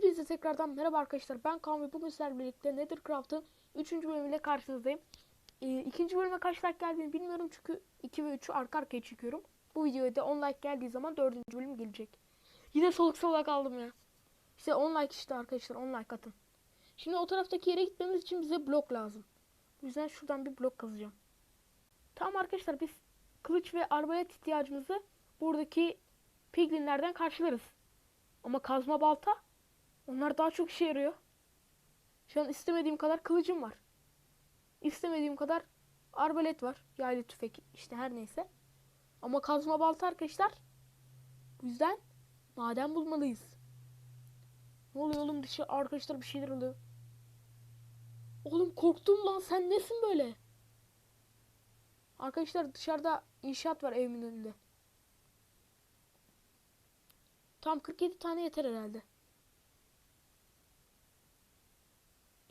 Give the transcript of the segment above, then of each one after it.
Hepinize tekrardan merhaba arkadaşlar. Ben Kaan ve bugün sizlerle birlikte Nethercraft'ın 3. bölümüyle karşınızdayım. Ee, ikinci bölüme kaç like geldiğini bilmiyorum çünkü 2 ve 3'ü arka arkaya çekiyorum. Bu videoya da 10 like geldiği zaman 4. bölüm gelecek. Yine soluk soluk aldım ya. İşte 10 like işte arkadaşlar 10 like atın. Şimdi o taraftaki yere gitmemiz için bize blok lazım. O yüzden şuradan bir blok kazacağım. Tamam arkadaşlar biz kılıç ve arbalet ihtiyacımızı buradaki piglinlerden karşılarız. Ama kazma balta onlar daha çok işe yarıyor. Şu an istemediğim kadar kılıcım var. İstemediğim kadar arbalet var. Yaylı tüfek işte her neyse. Ama kazma balta arkadaşlar. Bu yüzden maden bulmalıyız. Ne oluyor oğlum dışı arkadaşlar bir şeyler oluyor. Oğlum korktum lan sen nesin böyle? Arkadaşlar dışarıda inşaat var evimin önünde. Tam 47 tane yeter herhalde.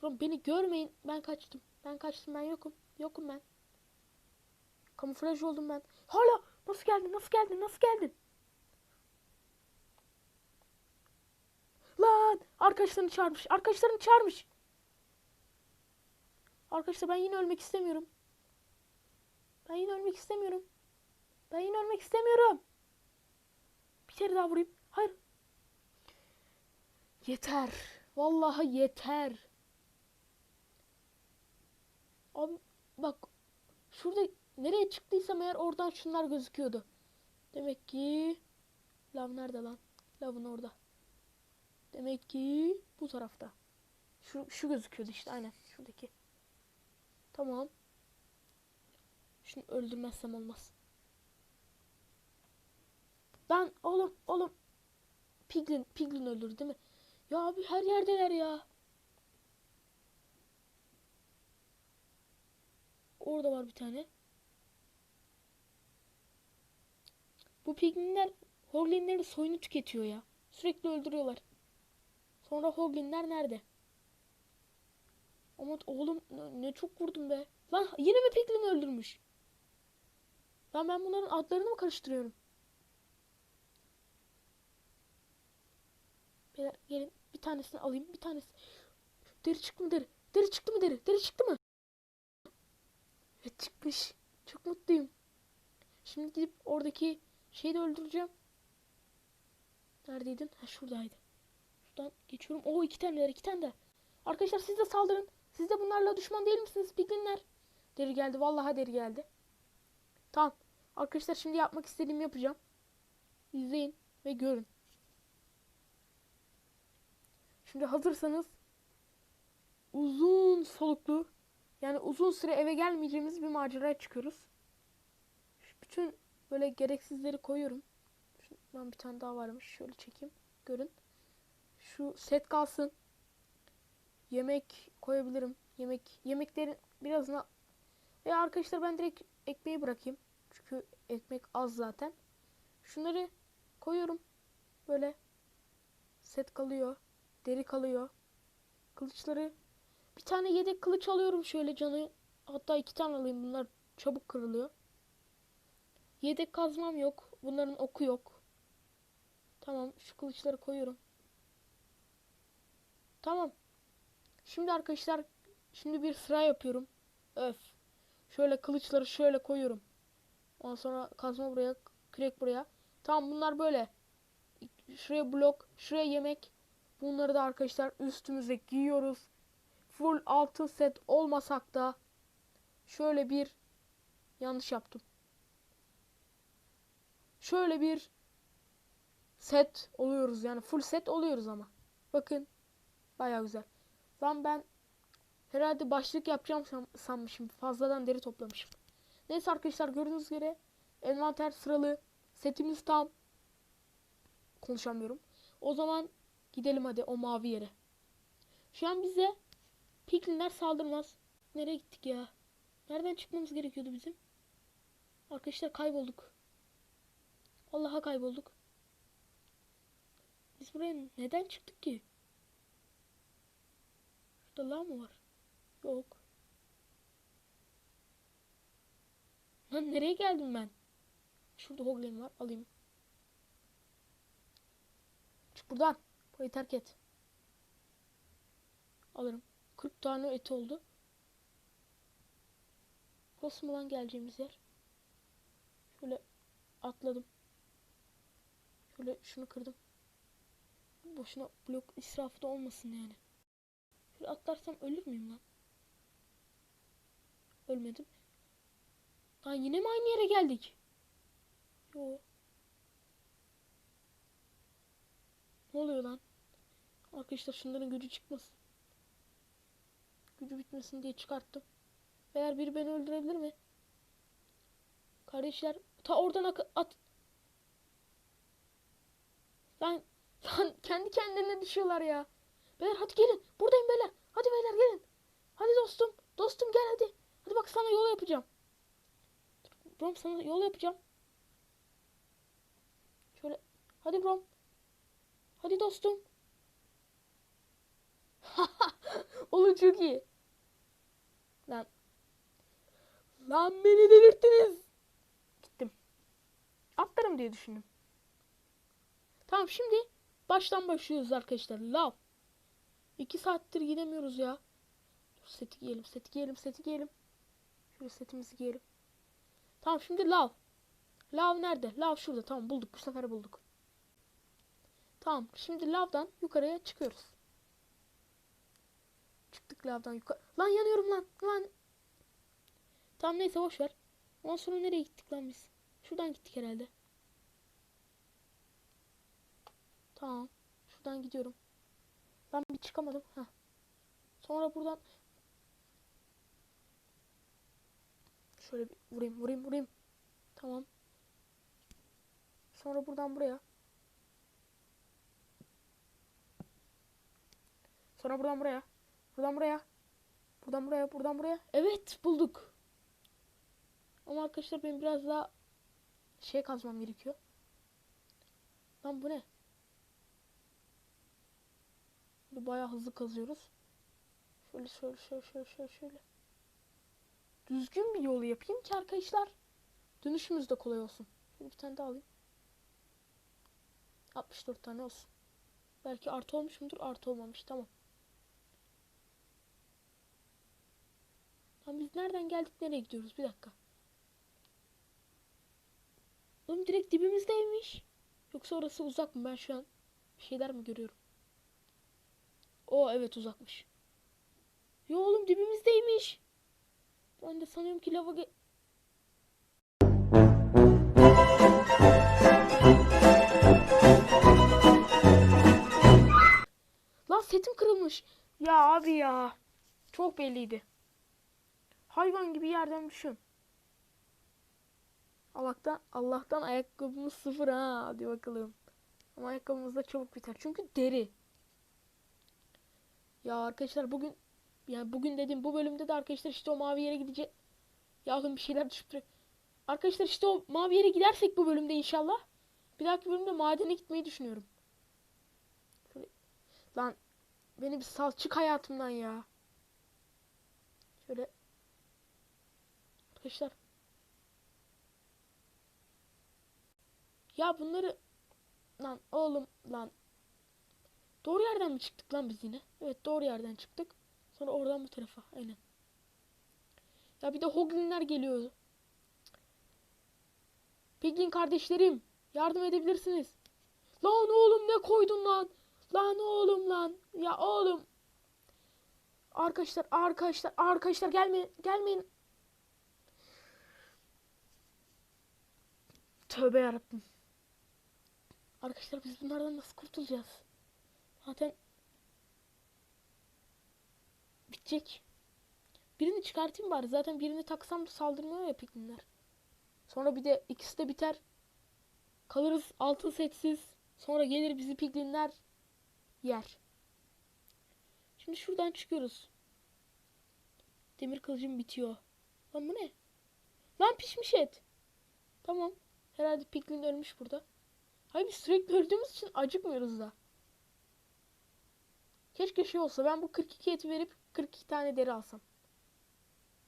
Oğlum beni görmeyin. Ben kaçtım. Ben kaçtım. Ben yokum. Yokum ben. Kamuflaj oldum ben. Hala nasıl geldin? Nasıl geldin? Nasıl geldin? Lan arkadaşlarını çağırmış. Arkadaşlarını çağırmış. Arkadaşlar ben yine ölmek istemiyorum. Ben yine ölmek istemiyorum. Ben yine ölmek istemiyorum. Bir kere daha vurayım. Hayır. Yeter. Vallahi yeter. Abi bak şurada nereye çıktıysam eğer oradan şunlar gözüküyordu. Demek ki lav nerede lan? Lavın orada. Demek ki bu tarafta. Şu, şu gözüküyordu işte aynen şuradaki. Tamam. Şunu öldürmezsem olmaz. Lan oğlum oğlum. Piglin, Piglin öldürdü değil mi? Ya abi her yerdeler ya. Orada var bir tane. Bu piglinler Hoglinlerin soyunu tüketiyor ya. Sürekli öldürüyorlar. Sonra Hoglinler nerede? Ama oğlum ne çok vurdum be. Lan yine mi piglin öldürmüş? Lan ben bunların adlarını mı karıştırıyorum? Beyler gelin bir tanesini alayım bir tanesi. Deri çıktı mı deri? Deri çıktı mı deri? Deri çıktı mı? Evet çıkmış. Çok mutluyum. Şimdi gidip oradaki şeyi de öldüreceğim. Neredeydin? Ha şuradaydı. Şuradan geçiyorum. Oo iki taneler iki tane de. Arkadaşlar siz de saldırın. Siz de bunlarla düşman değil misiniz? Piglinler. Deri geldi. Vallahi deri geldi. Tamam. Arkadaşlar şimdi yapmak istediğimi yapacağım. İzleyin ve görün. Şimdi hazırsanız uzun soluklu yani uzun süre eve gelmeyeceğimiz bir maceraya çıkıyoruz. Şu bütün böyle gereksizleri koyuyorum. Şundan bir tane daha varmış. Şöyle çekeyim. Görün. Şu set kalsın. Yemek koyabilirim. Yemek yemeklerin birazına ve arkadaşlar ben direkt ekmeği bırakayım. Çünkü ekmek az zaten. Şunları koyuyorum. Böyle set kalıyor. Deri kalıyor. Kılıçları bir tane yedek kılıç alıyorum şöyle canı. Hatta iki tane alayım. Bunlar çabuk kırılıyor. Yedek kazmam yok. Bunların oku yok. Tamam şu kılıçları koyuyorum. Tamam. Şimdi arkadaşlar şimdi bir sıra yapıyorum. Öf. Şöyle kılıçları şöyle koyuyorum. Ondan sonra kazma buraya, kürek buraya. Tamam bunlar böyle. Şuraya blok, şuraya yemek. Bunları da arkadaşlar üstümüze giyiyoruz. Full altın set olmasak da şöyle bir yanlış yaptım. Şöyle bir set oluyoruz yani full set oluyoruz ama. Bakın baya güzel. Lan ben herhalde başlık yapacağım sanmışım. Fazladan deri toplamışım. Neyse arkadaşlar gördüğünüz gibi envanter sıralı. Setimiz tam. Konuşamıyorum. O zaman gidelim hadi o mavi yere. Şu an bize piklinler saldırmaz. Nereye gittik ya? Nereden çıkmamız gerekiyordu bizim? Arkadaşlar kaybolduk. Allah'a kaybolduk. Biz buraya neden çıktık ki? Şurada lav mı var? Yok. Lan nereye geldim ben? Şurada hoglin var. Alayım. Çık buradan. Burayı terk et. Alırım. 40 tane et oldu. Burası mı lan geleceğimiz yer? Şöyle atladım. Şöyle şunu kırdım. Boşuna blok israfı da olmasın yani. Şöyle atlarsam ölür müyüm lan? Ölmedim. Lan yine mi aynı yere geldik? Yo. Ne oluyor lan? Arkadaşlar şunların gücü çıkmasın. Gücü bitmesin diye çıkarttım. Eğer biri beni öldürebilir mi? Kardeşler ta oradan at. Lan, lan kendi kendilerine düşüyorlar ya. Beyler hadi gelin. Buradayım beyler. Hadi beyler gelin. Hadi dostum. Dostum gel hadi. Hadi bak sana yol yapacağım. Brom sana yol yapacağım. Şöyle. Hadi Brom. Hadi dostum. Oğlum çok iyi. Lan. Lan beni delirttiniz. Gittim. Atlarım diye düşündüm. Tamam şimdi baştan başlıyoruz arkadaşlar. Lav. İki saattir gidemiyoruz ya. Dur seti giyelim, seti giyelim, seti giyelim. Şöyle setimizi giyelim. Tamam şimdi lav. Lav nerede? Lav şurada. Tamam bulduk. Bu sefer bulduk. Tamam. Şimdi lavdan yukarıya çıkıyoruz. Çıktık lavdan yukarı. Lan yanıyorum lan. Lan. Tamam neyse boş ver. Ondan sonra nereye gittik lan biz? Şuradan gittik herhalde. Tamam. Şuradan gidiyorum. Ben bir çıkamadım. Heh. Sonra buradan şöyle bir vurayım vurayım vurayım. Tamam. Sonra buradan buraya. Sonra buradan buraya. Buradan buraya. Buradan buraya. Buradan buraya. Evet bulduk. Ama arkadaşlar benim biraz daha şey kazmam gerekiyor. Lan bu ne? Böyle bayağı hızlı kazıyoruz. Şöyle şöyle şöyle şöyle şöyle şöyle. Düzgün bir yolu yapayım ki arkadaşlar dönüşümüz de kolay olsun. Şöyle bir tane daha alayım. 64 tane olsun. Belki artı olmuş mudur? Artı olmamış. Tamam. Lan biz nereden geldik nereye gidiyoruz? Bir dakika. Oğlum direkt dibimizdeymiş. Yoksa orası uzak mı? Ben şu an bir şeyler mi görüyorum? O evet uzakmış. Yo oğlum dibimizdeymiş. Ben de sanıyorum ki lava Lan setim kırılmış. Ya abi ya. Çok belliydi. Hayvan gibi yerden düşün. Allah'tan Allah'tan ayakkabımız sıfır ha. Hadi bakalım. Ama ayakkabımız da çabuk biter. Çünkü deri. Ya arkadaşlar bugün yani bugün dedim bu bölümde de arkadaşlar işte o mavi yere gidecek. Ya oğlum bir şeyler düşüp. Arkadaşlar işte o mavi yere gidersek bu bölümde inşallah. Bir dahaki bölümde madene gitmeyi düşünüyorum. Lan beni bir sal çık hayatımdan ya. Şöyle. Arkadaşlar. Ya bunları lan oğlum lan Doğru yerden mi çıktık lan biz yine? Evet doğru yerden çıktık. Sonra oradan bu tarafa. Aynen. Ya bir de Hoglinler geliyor. Piglin kardeşlerim. Yardım edebilirsiniz. Lan oğlum ne koydun lan? Lan oğlum lan. Ya oğlum. Arkadaşlar arkadaşlar arkadaşlar gelmeyin. Gelmeyin. Tövbe yarabbim. Arkadaşlar biz bunlardan nasıl kurtulacağız? Zaten bitecek. Birini çıkartayım bari. Zaten birini taksam saldırmıyor ya piklinler. Sonra bir de ikisi de biter. Kalırız altın setsiz. Sonra gelir bizi piklinler yer. Şimdi şuradan çıkıyoruz. Demir kılıcım bitiyor. Lan bu ne? Lan pişmiş et. Tamam. Herhalde piklin ölmüş burada. Hayır biz sürekli öldüğümüz için acıkmıyoruz da. Keşke şey olsa ben bu 42 eti verip 42 tane deri alsam.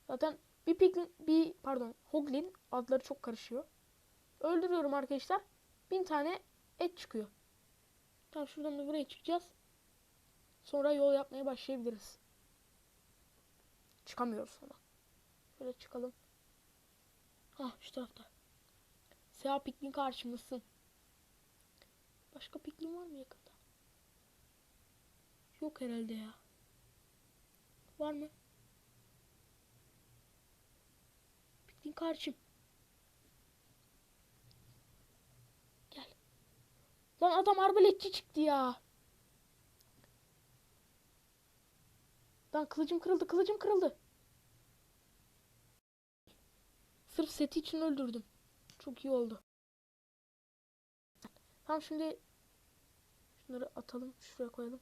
Zaten bir piglin, bir pardon hoglin adları çok karışıyor. Öldürüyorum arkadaşlar. Bin tane et çıkıyor. Tamam şuradan da buraya çıkacağız. Sonra yol yapmaya başlayabiliriz. Çıkamıyoruz sonra. Şöyle çıkalım. Hah şu tarafta. Seha piknik karşımızsın. Başka piknik var mı yakında? Yok herhalde ya. Var mı? Piknik karşım. Gel. Lan adam arbaletçi çıktı ya. Lan kılıcım kırıldı, kılıcım kırıldı. Sırf seti için öldürdüm. Çok iyi oldu. Tamam şimdi şunları atalım, şuraya koyalım.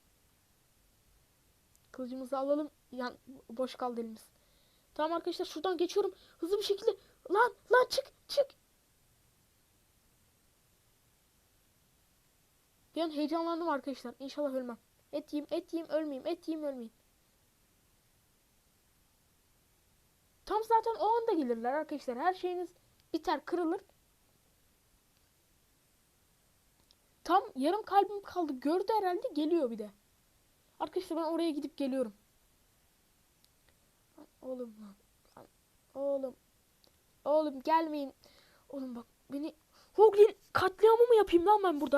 Kılıcımızı alalım. Yan boş kaldı elimiz. Tamam arkadaşlar şuradan geçiyorum. Hızlı bir şekilde. Lan lan çık çık. Bir an heyecanlandım arkadaşlar. İnşallah ölmem. Et yiyeyim, et yiyeyim, ölmeyeyim. Et yiyeyim, ölmeyeyim. Tam zaten o anda gelirler arkadaşlar. Her şeyiniz biter, kırılır. Tam yarım kalbim kaldı. Gördü herhalde geliyor bir de. Arkadaşlar ben oraya gidip geliyorum. Oğlum Oğlum. Oğlum gelmeyin. Oğlum bak beni Hoglin katliamı mı yapayım lan ben burada?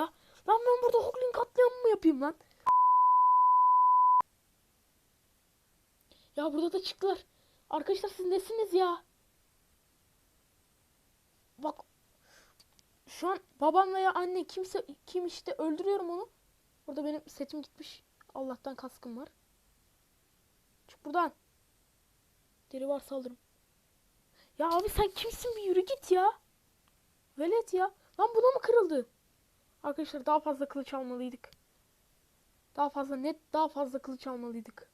Lan ben burada Hoglin katliamı mı yapayım lan? Ya burada da çıktılar. Arkadaşlar siz nesiniz ya? Bak şu an babamla ya anne kimse kim işte öldürüyorum onu. Burada benim setim gitmiş. Allah'tan kaskım var. Çık buradan. Deri var saldırım. Ya abi sen kimsin bir yürü git ya. Velet ya. Lan buna mı kırıldı? Arkadaşlar daha fazla kılıç almalıydık. Daha fazla net daha fazla kılıç almalıydık.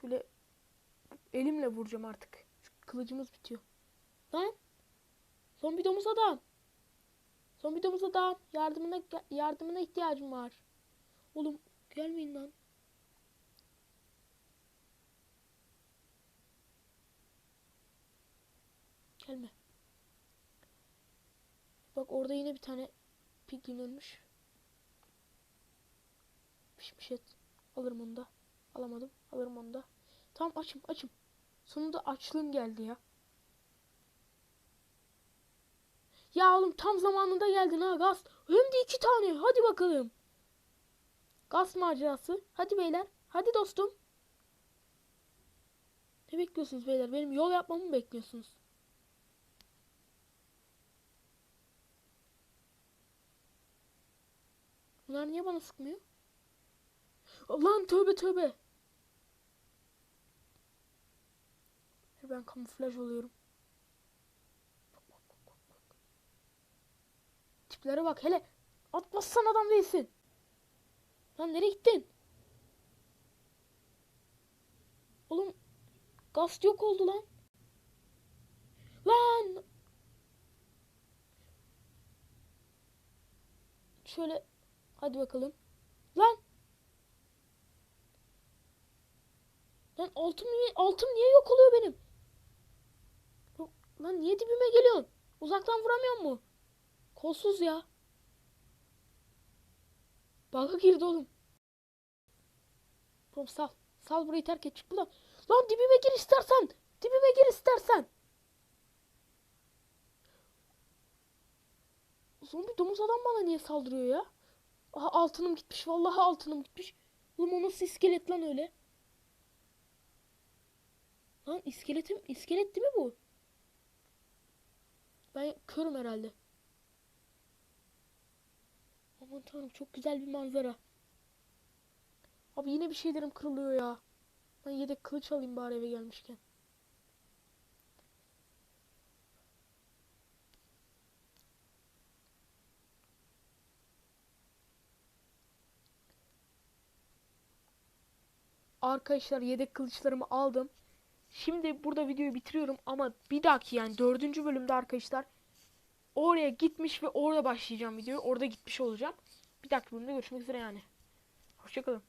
Şöyle elimle vuracağım artık. Kılıcımız bitiyor. Lan. Zombi domuz adam. Zombi domuz adam. Yardımına yardımına ihtiyacım var. Oğlum gelmeyin lan. Gelme. Bak orada yine bir tane piglin ölmüş. Pişmiş et. Alırım onu da. Alamadım. Alırım onu da. Tamam açım açım. Sonunda açlığım geldi ya. Ya oğlum tam zamanında geldin ha gaz. Hem de iki tane. Hadi bakalım. Gaz macerası. Hadi beyler. Hadi dostum. Ne bekliyorsunuz beyler? Benim yol yapmamı mı bekliyorsunuz? Bunlar niye bana sıkmıyor? Lan tövbe tövbe. Ben kamuflaj oluyorum. Bak, bak. Tiplere bak hele. Atmazsan adam değilsin. Lan nereye gittin? Oğlum gaz yok oldu lan. Lan. Şöyle hadi bakalım. Lan. Lan altım niye, altım niye yok oluyor benim? Lan niye dibime geliyorsun? Uzaktan vuramıyor mu? Kolsuz ya. Bug'a girdi oğlum. Oğlum sal. Sal burayı terk et çık buradan. Lan dibime gir istersen. Dibime gir istersen. Zombi domuz adam bana niye saldırıyor ya? Aha altınım gitmiş. Vallahi altınım gitmiş. Oğlum o nasıl iskelet lan öyle? Lan iskeletim, iskelet değil mi bu? Ben körüm herhalde. Aman tanrım çok güzel bir manzara. Abi yine bir şeylerim kırılıyor ya. Ben yedek kılıç alayım bari eve gelmişken. Arkadaşlar yedek kılıçlarımı aldım. Şimdi burada videoyu bitiriyorum ama bir dahaki yani dördüncü bölümde arkadaşlar oraya gitmiş ve orada başlayacağım videoyu. Orada gitmiş olacağım. Bir dahaki bölümde görüşmek üzere yani. Hoşçakalın.